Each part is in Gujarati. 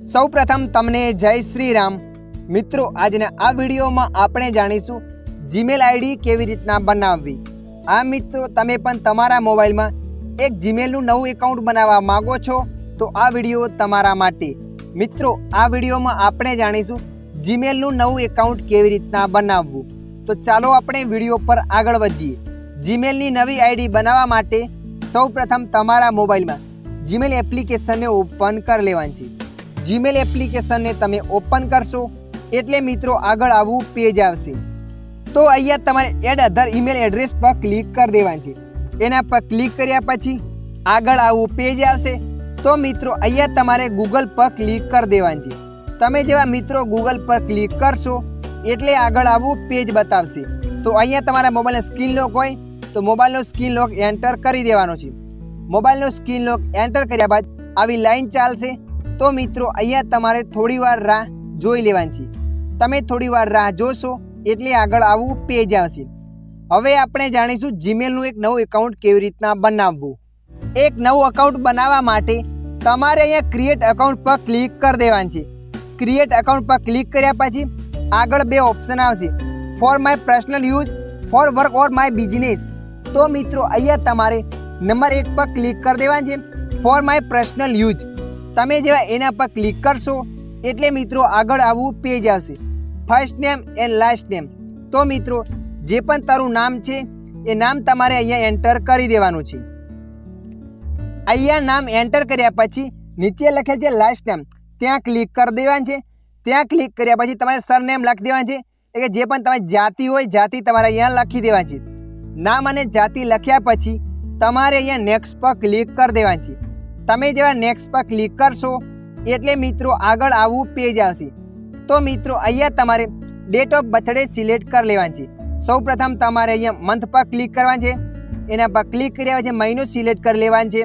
સૌ પ્રથમ તમને જય શ્રી રામ મિત્રો, આજના આ વિડીયોમાં આપણે જાણીશું જીમેલ આઈડી કેવી રીતના બનાવવી. આ મિત્રો, તમે પણ તમારા મોબાઈલમાં એક જીમેલનું નવું એકાઉન્ટ બનાવવા માંગો છો, તો આ વીડિયો તમારા માટે. મિત્રો, આ વિડીયોમાં આપણે જાણીશું જીમેલનું નવું એકાઉન્ટ કેવી રીતના બનાવવું. તો ચાલો આપણે વીડિયો પર આગળ વધીએ. જીમેલની નવી આઈડી બનાવવા માટે સૌ પ્રથમ તમારા મોબાઈલમાં જીમેલ એપ્લિકેશનને ઓપન કરી લેવાની છે. જીમેલ એપ્લિકેશનને તમે ઓપન કરશો. એટલે મિત્રો આગળ આવું પેજ આવશે. તો અહીંયા તમારે એડ અધર ઈમેલ એડ્રેસ પર ક્લિક કરી દેવાનું છે. એના પર ક્લિક કર્યા પછી આગળ આવું પેજ આવશે. તો મિત્રો અહીંયા તમારે ગૂગલ પર ક્લિક કરી દેવાનું છે. તમે જેવા મિત્રો ગૂગલ પર ક્લિક કરશો, એટલે આગળ આવું પેજ બતાવશે. તો અહીંયા તમારા મોબાઈલનો સ્ક્રીન લોક હોય, તો મોબાઈલનો સ્ક્રીન લોક એન્ટર કરી દેવાનો છે. મોબાઈલનો સ્ક્રીન લોક એન્ટર કર્યા બાદ આવી લાઈન ચાલશે. તો મિત્રો, અહીંયા તમારે થોડી વાર રાહ જોઈ લેવાની છે. તમે થોડી વાર રાહ જોશો, એટલે આગળ આવું પેજ આવશે. હવે આપણે જાણીશું જીમેલનું એક નવું એકાઉન્ટ કેવી રીતના બનાવવું. એક નવું અકાઉન્ટ બનાવવા માટે તમારે અહીંયા ક્રિએટ એકાઉન્ટ પર ક્લિક કરી દેવાનું છે. ક્રિએટ એકાઉન્ટ પર ક્લિક કર્યા પછી આગળ બે ઓપ્શન આવશે. For my personal use for work or my business તો મિત્રો, અહીંયા તમારે નંબર એક પર ક્લિક કરી દેવાનું છે. ફોર માય પર્સનલ યુઝ તમે જેવા એના પર ક્લિક કરશો, એટલે મિત્રો આગળ આવું પેજ આવશે. First name and last name તો મિત્રો, જે પણ તારું નામ છે, એ નામ તમારે અહીંયા એન્ટર કરી દેવાનું છે. અહીંયા નામ એન્ટર કર્યા પછી, નીચે લખેલ છે લાસ્ટ નેમ ત્યાં ક્લિક કરી દેવાનું છે. ત્યાં ક્લિક કર્યા પછી તમારે સરનેમ લખી દેવાનું છે. એટલે જે પણ તમારી જાતિ હોય, જાતિ તમારે અહીંયા લખી દેવાની છે. નામ અને જાતિ લખ્યા પછી, તમારે અહીંયા નેક્સ્ટ પર ક્લિક કરી દેવાની છે. તમે જેવા નેક્સ્ટ પર ક્લિક કરશો, એટલે મિત્રો આગળ આવું પેજ આવશે. તો મિત્રો અહીંયા તમારે ડેટ ઓફ બર્થડે સિલેક્ટ કરી લેવાની છે. સૌ પ્રથમ તમારે અહીંયા મંથ પર ક્લિક કરવાનું છે. એના પર ક્લિક કર્યા પછી મહિનો સિલેક્ટ કરી લેવાનું છે.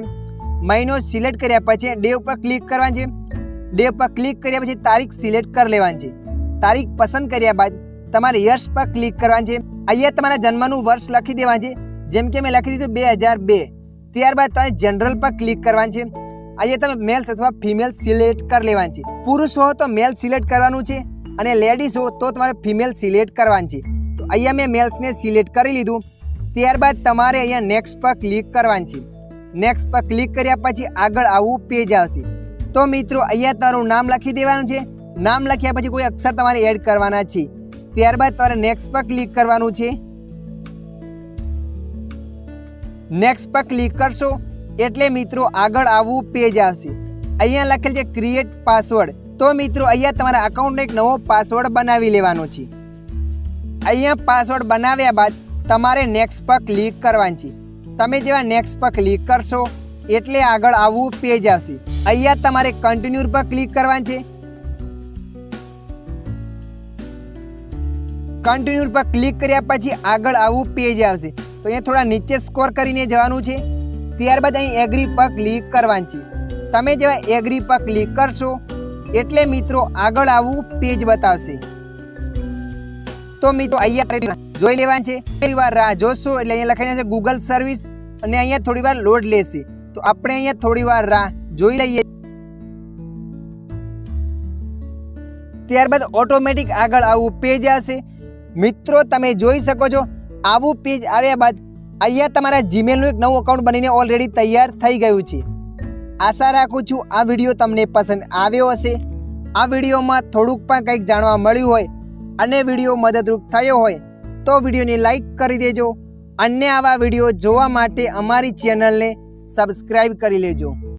મહિનો સિલેક્ટ કર્યા પછી ડે ઉપર ક્લિક કરવાનું છે. ડે પર ક્લિક કર્યા પછી તારીખ સિલેક્ટ કરી લેવાની છે. તારીખ પસંદ કર્યા બાદ તમારે યર્સ પર ક્લિક કરવાનું છે. અહીંયા તમારા જન્મનું વર્ષ લખી દેવાનું છે. જેમ કે મેં લખી દીધું બે હજાર બે. ત્યારબાદ તમે જનરલ પર ક્લિક કરવાનું છે. અહીંયા તમે મેલ્સ અથવા ફિમેલ સિલેક્ટ કરી લેવાની છે. પુરુષ હો તો મેલ સિલેક્ટ કરવાનું છે અને લેડીઝ હો તો તમારે ફિમેલ સિલેક્ટ કરવાની છે. તો અહીંયા મેં મેલ્સને સિલેક્ટ કરી લીધું. ત્યારબાદ તમારે અહીંયા નેક્સ્ટ પર ક્લિક કરવાની છે. નેક્સ્ટ પર ક્લિક કર્યા પછી આગળ આવું પેજ આવશે. તો મિત્રો, અહીંયા તારું નામ લખી દેવાનું છે. નામ લખ્યા પછી કોઈ અક્ષર તમારે એડ કરવાના છે. ત્યારબાદ તમારે નેક્સ્ટ પર ક્લિક કરવાનું છે. નેક્સ્ટ પર ક્લિક કરશો. એટલે મિત્રો આગળ આવું પેજ આવશે. અહીંયા લખેલ છે ક્રિએટ પાસવર્ડ તો મિત્રો અહીંયા તમારા અકાઉન્ટનો એક નવો પાસવર્ડ બનાવી લેવાનો છે. અહીંયા પાસવર્ડ બનાવ્યા બાદ તમારે નેક્સ્ટ પર ક્લિક કરવાની છે. તમે જેવા નેક્સ્ટ પર ક્લિક કરશો, એટલે આગળ આવું પેજ આવશે. અહીંયા તમારે કન્ટિન્યુ પર ક્લિક કરવાનું છે. કન્ટિન્યુ પર ક્લિક કર્યા પછી આગળ આવું પેજ આવશે. તો અહીંયા થોડા નીચે સ્કોર કરીને જવાનું છે. ત્યારબાદ અહીં એગ્રી પર ક્લિક કરવાનું છે. તમે જેવા એગ્રી પર ક્લિક કરશો, એટલે મિત્રો આગળ આવું પેજ બતાવશે. તો મિત્રો અહીંયા જોઈ લેવાનું છે થોડી વાર રાહ જોશો, એટલે અહીંયા લખાઈને છે ગૂગલ સર્વિસ અને અહીંયા થોડી વાર લોડ લેશે. તો આપણે અહીંયા થોડી વાર રાહ જોઈ લઈએ. ત્યારબાદ ઓટોમેટિક આગળ આવું પેજ આવશે. મિત્રો, તમે જોઈ શકો છો આવું પેજ આવ્યા બાદ અહીંયા તમારા જીમેલનું એક નવું અકાઉન્ટ બનીને ઓલરેડી તૈયાર થઈ ગયું છે. આશા રાખું છું આ વીડિયો તમને પસંદ આવ્યો હશે. આ વિડીયોમાં થોડુંક પણ કંઈક જાણવા મળ્યું હોય અને વીડિયો મદદરૂપ થયો હોય તો વિડીયોને લાઈક કરી દેજો. અન્ય આવા વીડિયો જોવા માટે અમારી ચેનલને સબસ્ક્રાઈબ કરી લેજો.